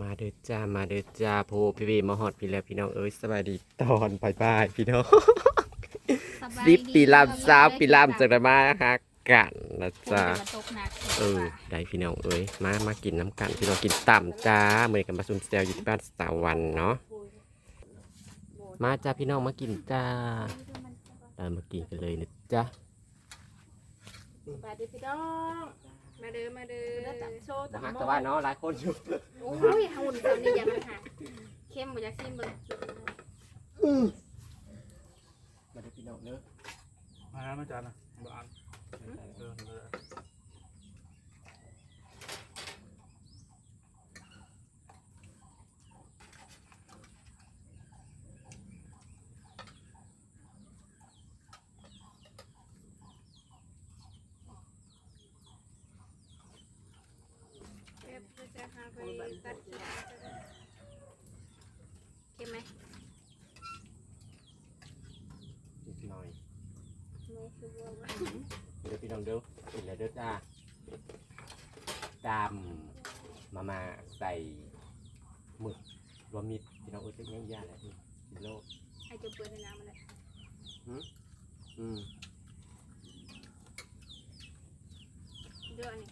มาเด้อจ้า มาเด้อจ้าโพพี่วีมาฮอดพี่แล้วพี่น้องเอ้ยสบายดีตอนบายบายพี่น้องสิบปีลามสาวปีลามจากได้มาหากันนะจ้าเออได้พี่น้องเอ้ยมามากินน้ำกันพี่น้องกินต่ำจ้าเหมือนกันมาซุนเซลอยู่ที่บ้านสตาร์วันเนาะมาจ้าพี่น้องมากินจ้าได้มากินกันเลยนะจ้ามาดิพี่น้อง มาเด้อมาเด้อมาตักโชว์ตักมาหม้แต่อว่าเนาะหลายคนอยู่โอ้ยหุ่นเจ้านี่อย่ามาหาเข้มบ่อยากซิมเบิ่ง มาเด้อพี่น้องเด้อ มาแล้วมาจานนะบ้านเออเออ เอ๊ะเพื่อจะหา ไปตัดเข้มไหมนิดหน่อยไม่คือว่าว่าเดี๋ยวพี่น้องเด้อกินแล้วเด้อจ้าดำมมามาใส่หมึกรวมมิตรพี่น้องเอ้ยเป็นยังยาแหละนี่กิโลกไอ้จะเปิดในน้ำมันเลยอืมเดือดนี่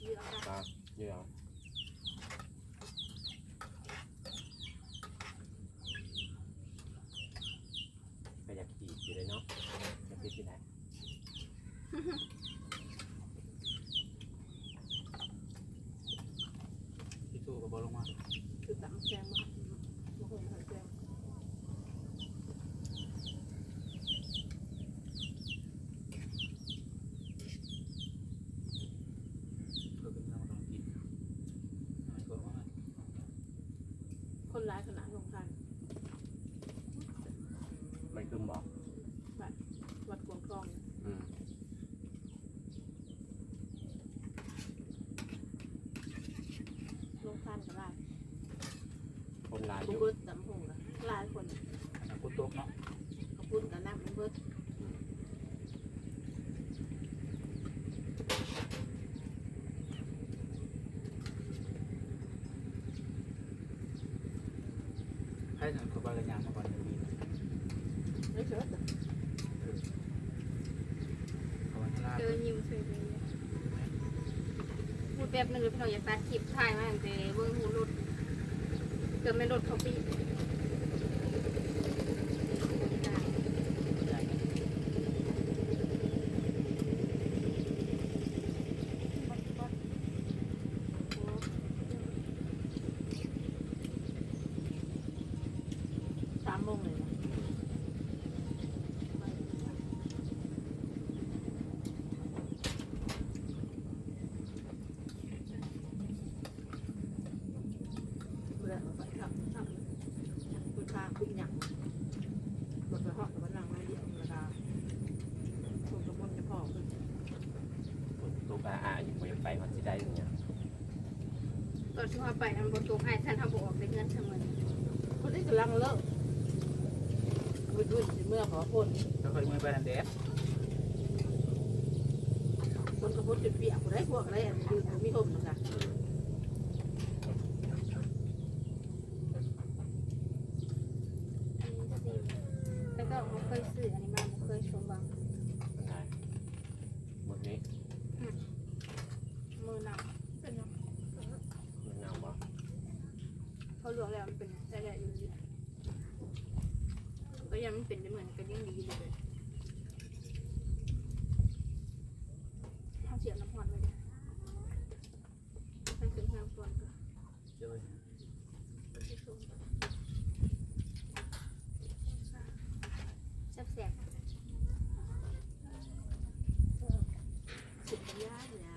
เดือดค่ะ มาเดี๋ยวก็อยากขี่อยู่เลยเนาะอยากไปที่ไหน ที่ตู้กับบอลลงมา คือตักแซงมามาหุ่นหันแซง เพื่อเป็นเรื่องมาต้องกินอะไรก็ว่า คนร้ายขนาดลงทัน มันคือบอก วัดกวงกอง อืม ลงทันก็ได้ คนลายอ บุ ยู่ เบิดตำหงละหลายคนอันกุต๊กเนาะเขาพูดกันนักมันเบิดให้หนังขบาระยางมาก่อนจะมีไม่เชิดขบาระลาเจอยิ้มสวยเลยพูดแป๊บนึงเลยพี่น้องอย่าตัดคลิปถ่ายมาตั้งแต่เบิ้งหูรถ เกิดไม่ลดเขาปีสามโมงเลยนะ เพื่อนมาทำทำคุณพาคุณหยังรถไปห้องกับนั่งไม่เดียวเวลาคุณกระมวลจะพ่อคุณ คนตุกอาอาอยู่บนไปมันจะได้ยังไง ต อนที่ว่าไปทำบนตัวไอ้ท่านทำบอกได้เงินเสมอคนที่กำลังเลิกวิดุเมื่อขอคนแล้วค่อยมือไปนันเดสคนกระพุ้จุดเปียกคนได้พวกอะไรคือมีห่มนะคะแล้วก็ไม่เคยซื้ออันนี้มาไม่เคยสมหวัง มันได้หมดนี้ มือหนักเป็นยัง มันเงาบ่ เขาหลวงแล้วมันเป็นแต่ละอยู่ดีก็ยังมันเป็นเหมือนกันยังดีอยู่เลยเขาเสียบน้ำพอดไปเลยไปถึงน้ำพอดก็ เจอ แซ่บแซ่บ สุดยอดเนี่ย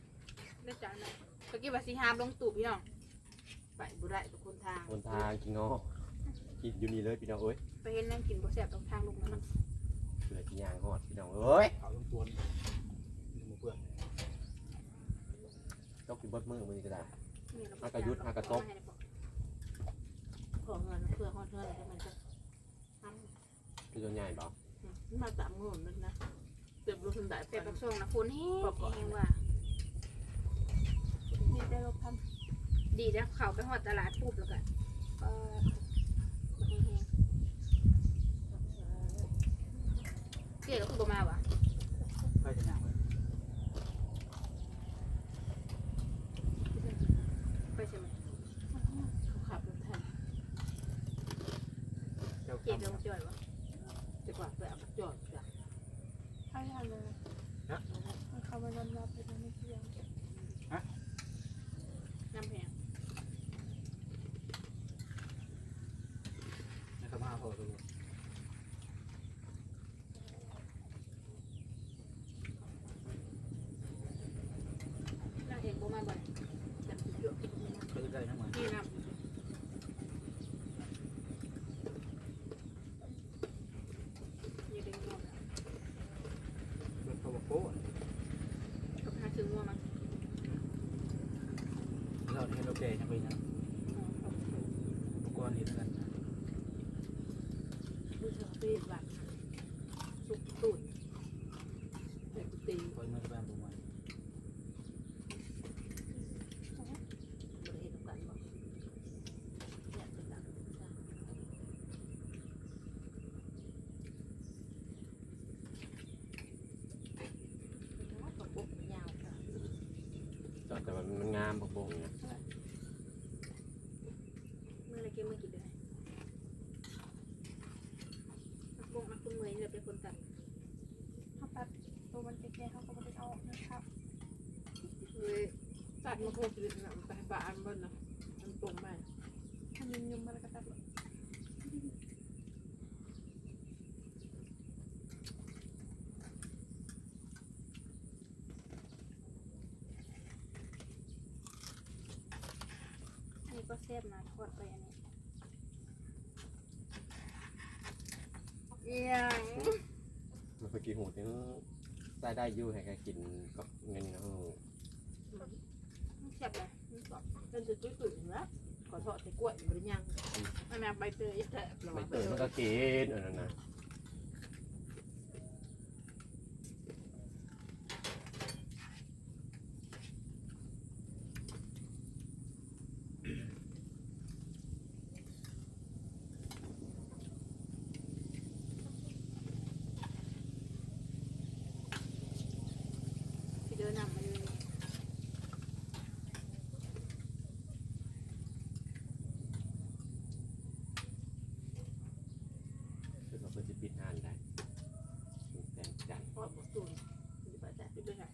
ๆได้จานไหน ตะกี้ว่าสีหามลงตูบพี่น้องไปบุได้ทุกคนทางคนทางกินงอกินอยู่นี่เลยพี่น้องเอ้ยไปเห็นนั่งกินบ่แซ่บตรงทางลงนั่นเผื่อกินยางหอดพี่น้องเอ้ยเขาต้องตวนมือเพื่อนต้องกินเบิดมือมือนี้ก็ได้นี่เราหากระยุทธ์หากระตบขอเงินเพื่อขอเงินอะไรมันจะทคือตัวใหญ่บ่ำมาตามเงินนั่นนะเต็มรู้สึกได้แต่แต่ปักส่งนะคุณแห้งแห้งว่านี่ ได้ลบพันดีแล้วเขาไปหอดตลาดปุ๊บแล้วกันก็แห้งๆเกลียดก็คือประมาณวะใกล้จะหนาวเลย ไปใช่ไหม เขาขับรถแทน เจ้า เกลียด คำ ลงจ่อยวะ จะกว่าไปเอาจอดจ้ะ ใช่ทันเลยมันเข้ามายอมรับเป็นไม่เที่ยง น้ำแพง นะครับมาพอตัว น้ำแพงประมาณบ่อย จะติดเยอะ ก็จะได้ทั้งหมด ที่น้ำอยู่ในง่วงแล้ว รถพาวโป้ะ กับหาถึงง่วงมั้ง เราเห็นรถ แดงยังไปนะอุปกรณ์นี่เท่านั้นดูเธอตีหลักสุกตุ่นเด็กตี คอยมาที่บ้านผมวัน บริเห็นกันบอกเนี่ยเป็นหลักปุ๊บยาวค่ะ จอดแต่ว่ามันงามบกบงเนี่ย เมื่อไรเกมเมื่อกี่เดือนนักบงนักคุณเมย์เลยเป็นคนตัดเขาตัดตัวมันเจ๊ๆเขาก็ไม่ได้เอาออกนะครับเลยตัดมาโคตรเลยนะไปบ้านบนนะมันตรงไปมันยุ่มๆมันก็ตัดเลย อันนี้ก็แซ่บนะทอดไปอันนี้ เอียงมันเมื่อกี้หูถึงได้ได้อยู่ให้แกกินกับเงินเนาะแซ่บเลยจนจะตุ้ยตุ้ยนะขอทอดใส่กล้วยบริยังอันนั้นใบเตยแทบใบเตยมันก็กินเออนั่นนะ ที่เดินนำมาเลยคือว่าเพื่อจะปิดงานได้แสงจันทร์ทอดบตุ่นใบแต่ไปด้วยค่ะ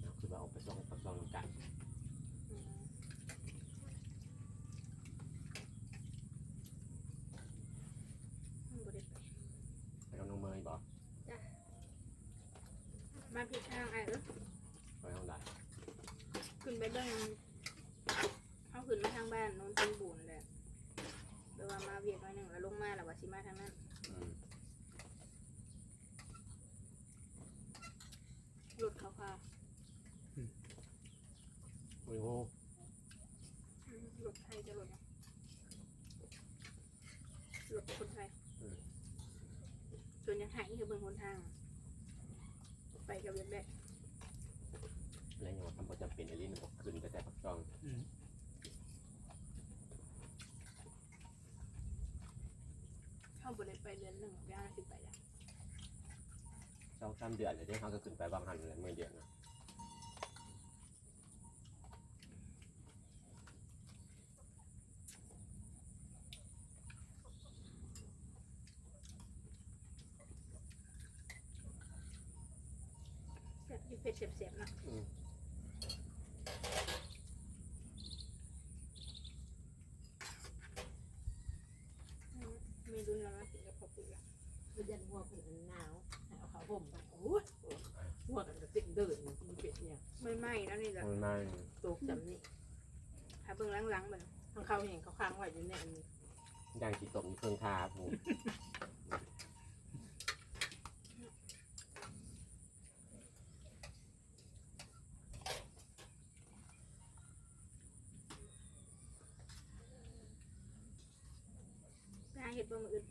เอาคือว่าออกไปซองปักซองน้ำกันอืมบ่ได้ไปไปกับน้องเมย์บอกมาพี่ช่างไอ้เออ ไปห้องได้ ขึ้นไปเรื่องเขาขึ้นมาทางบ้านโนนเป็นบุญแหละเดี๋ยวว่ามาเวียดหน่อยหนึ่งแล้วลงมาแล้วว่าสิมาทางนั้นอืมรถเขาค่ะโอ้โหอืมรถไทยจะรถยังรถคนไทยจนยังหายคือเบิ่งคนทาง ไปกับเวียดแบกอะไรอย่างเงี้ยทำประจำเป็นอันนี้หนูขึ้นไปแต่ปักซอง เข้าบ่ ไปเดือนหนึ่งย่างสิไปแล้วสองสามเดือนเลยที่เขาก็ขึ้นไปบางหันเลยเมื่อเดือนนะ เสียบอยู่เผ็ดเสียบๆเนาะ อืม อืมไม่รุนแล้ว นะกินกับข้าวปุ้นละเป็นยันหัวเป็นหนาวเอาเขาห่มไปโอ้ยหัวกันจะติ่งเดินมีเป็ดเนี่ยไม่ไหม้แล้วนี่แหละมันไม่ตกจำนี่ถ้าเบิ่งหลังๆมันทางเขาเห็นเขาค้างไว้อยู่ในอันนี้ ย่างจีตกมีเครื่องทาผูหาเห็ดบ่มืออื่น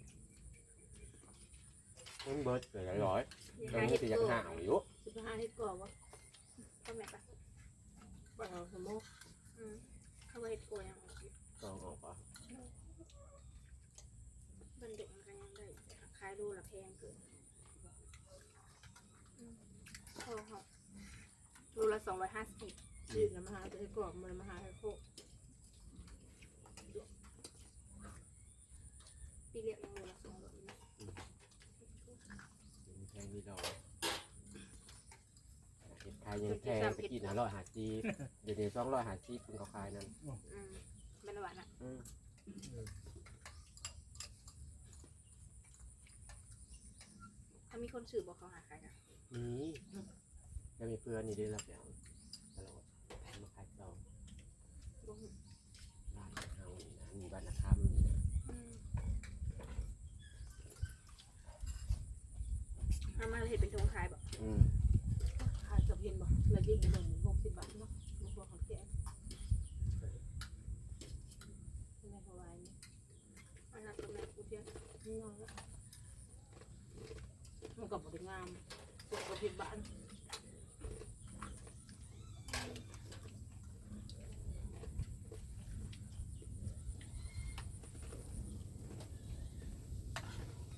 มันเบิร์ดเลยร้อยอย่าๆหาแล้วเห็นี่ดจะยังโตห่างอยู่สิบห้าเฮ็ดก่อนวะก็แม่ปะว่าเอาสมมติอืมเขาไว้โกยยังกองออกปะบันเด็กมันก็ยังได้ขายดูละแพงเกินโอ้โหดูละสองร้อยห้าสิบยืดน้ำมาหาตัวไอ้กรอบมันมาหาไอ้พวกปีเรียกยังดูละสองร้อยนะ ยังแพงนี่ดอกเห็ดไทยยังแพงไปกินอร่อยหาซีเดี๋ยวนี้สองร้อยหาซีคุณเขาขายนั่นอืมเป็นหวานอะอืมถ้ามีคนสื่อบอกเขาหาขายกันนี่ยังมีเพื่อนนี่ด้วยรับแล้วตลอดมาขายซองบ่หูบ้านเฮานี่นะมีบ้านนะครับนี่นะ อืม เอามาเห็ดเป็นทงขายบอกอืมขายกับเย็นบ่แล้วยิ่งหนึ่งหกสิบบาทเนาะมันพวกของแกไม่พอไหวนี่อันนั้นก็แม่กูเพียงนี่น้อยละมันก็บริงามพวกกับเย็นบ้าน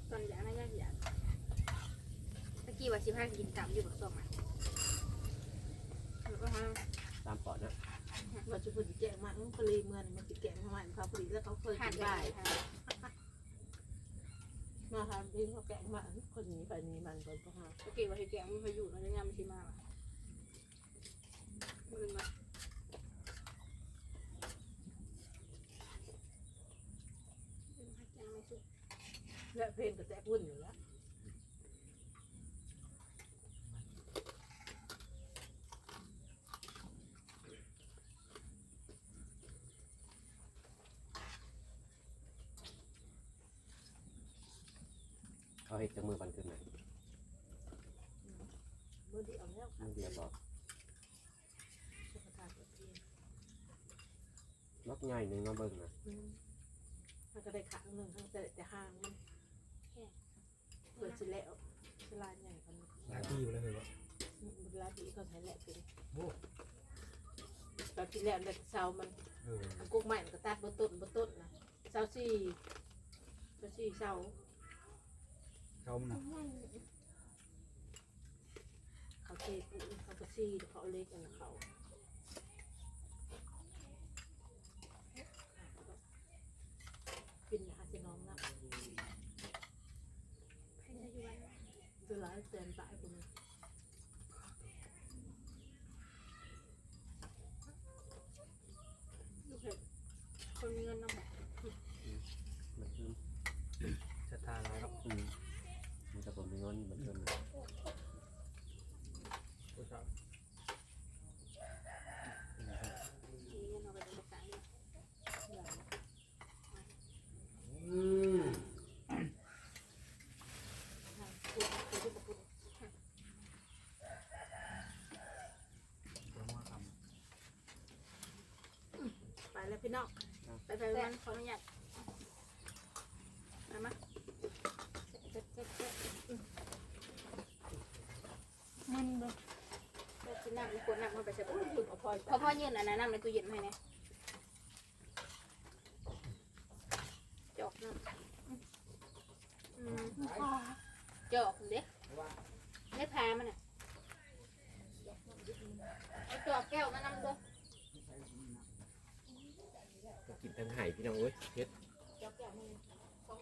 ตอนอย่างนั้นยากอย่าง ตะกี้ว่าสิพากินกลับอยู่กับส้มอะแล้วก็ฮะตามปอดนะว่าจะพูดแกงมันมันก็เลยเมือนมันจะแกงทำไมเขาพอดีแล้วเขาเคยขากิดนได้ได้มาทำเองเขาแกงมันคนนี้ไปนี้มันก็ก็หาตะกี้ว่าสิแกงมันพายุแล้วยังไม่สิมาว่ะมือมาแกงไม่สุกและเพลงก็แตกวุ่นอยู่แล้ว เขาเห็ดจังมือปันขึ้นไหนเมื่อเดียวแล้วมือเดียวบอกสุขภาพก็ดีล็อกใหญ่หนึ่งมาเบิ่งนะมันก็ได้ขังหนึ่งทั้งแต่แต่ห่างมันเปิดสิแล้วสลายใหญ่กันหลายปีอยู่แล้วเลยวะเวลาดีก็ใช้แหละเป็นโอ้ตอนที่แล้วเด็กเสามันเออกุ๊กใหม่มันก็ตัดบนต้นบนต้นนะเสาสี่เสาสี่เสา เขามันนะเขาเทปูเขาก็ซี่เขาเอาเล็กกันนะเขากินอาจจะน้องนะ ให้ได้อยู่วัน เวลาเตือนตายคนนี้ ลูกเห็ดคนมีเงินน้ำหอม มันคือ ศรัทธาแล้ว อืมมันจะผมมีเงินมันเกิน ผู้ชาย มีเงินเอาไปเป็นภาษาเนี่ย อืม ประมาณค ไปแล้ว พี่น้องไปไปวันขออนุญาตมามาเจ็บเจ็บเจ็บมันแบบเจ็บกินน้ำมีขวดน้ำมาไปเสร็จถึงเอาพลอยพอพ่อยืนอันนั้นน้ำในตู้เย็นมาให้เนี่ยจอกน้ำอืมอ่าจอกเด็กไม่พามันอะเอาจอกแก้วมานำด้วย กินทั้งไห่พี่น้องเอ้ยเฮ็ดอกแก้วมันต้อง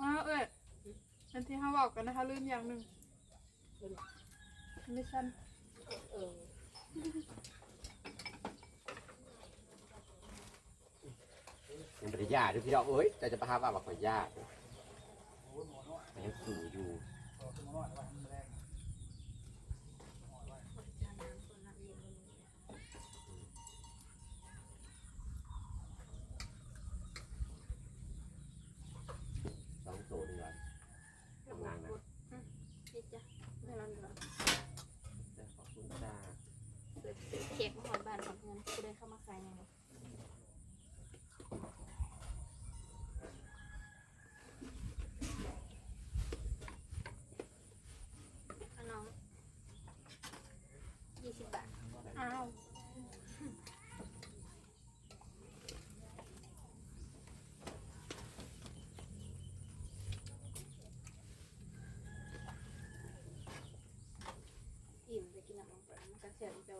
อ้าวเอ้ยอันที่เขาบอกกันนะคะลืมอย่างหนึ่งไม่ชัน เออ มันเป็นญาติด้วยพี่น้องเอ้ยแต่จะพาว่าบอกว่าญาติแต่ยังสู่อยู่ สองโซเดือนทำงานนะ นี่จ้ะไม่ร้อนร้อน แต่ขอบคุณจ้า เสร็จเสร็จ กร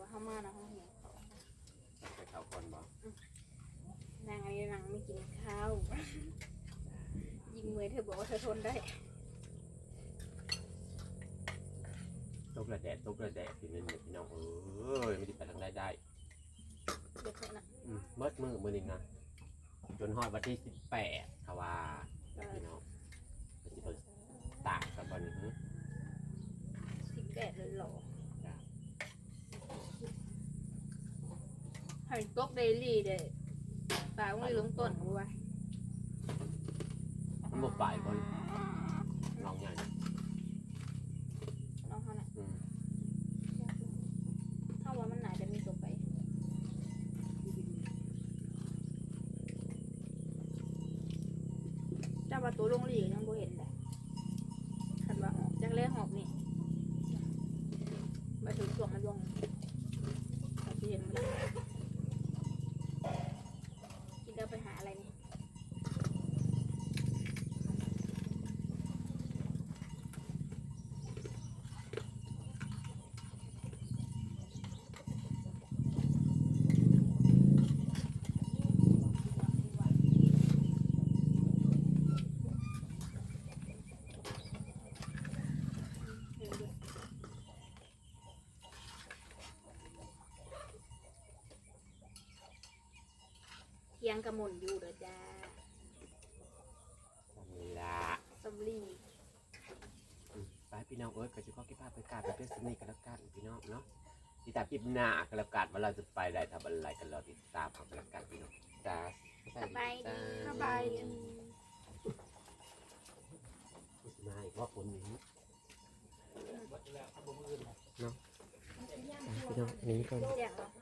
ะ เสียบแต่ว่าเข้ามานะเขาเหี่ยวเขาไปเขาก่อนบ่นางอันนี้นางไม่กินข้าวยิงมือเธอบอกว่าเธอทนได้ตกระแดดตกระแดดพี่นี่พี่น้องเอ้ยไม่ได้ไปทางใดได้เด็กคนน่ะอืมเมื่อมือมือนึงนะจนฮอดวันที่สิบแปดค่ะว่า ก็ พี่น้องก็สิเพิ่นตากกับวันนี้ สิบแปดเลยเหรอให้ตกเดลี่เด้ปลาไม่ลงต้นกูว่ามันบ่ปลายก่อนน้ ยงกระมนอยู่เด้อจ้าตอนนี้ละสำลีอืมไปพี่น้องเอ้ยก็จะขอเก็บภาพไปกราบไปเป็นสนิทกันแล้วกันพี่น้องเนาะติดตามคลิปหน้ากันแล้วกันว่าเราจะไปได้ทำอะไรกันเราติดตามเอากันแล้วกันพี่น้องจ้าสบายดีสบายดีมาอีกว่าคนนี้หมดแล้วทำบุญอื่นพี่น้องนี้ก่อนเสียงเหรอ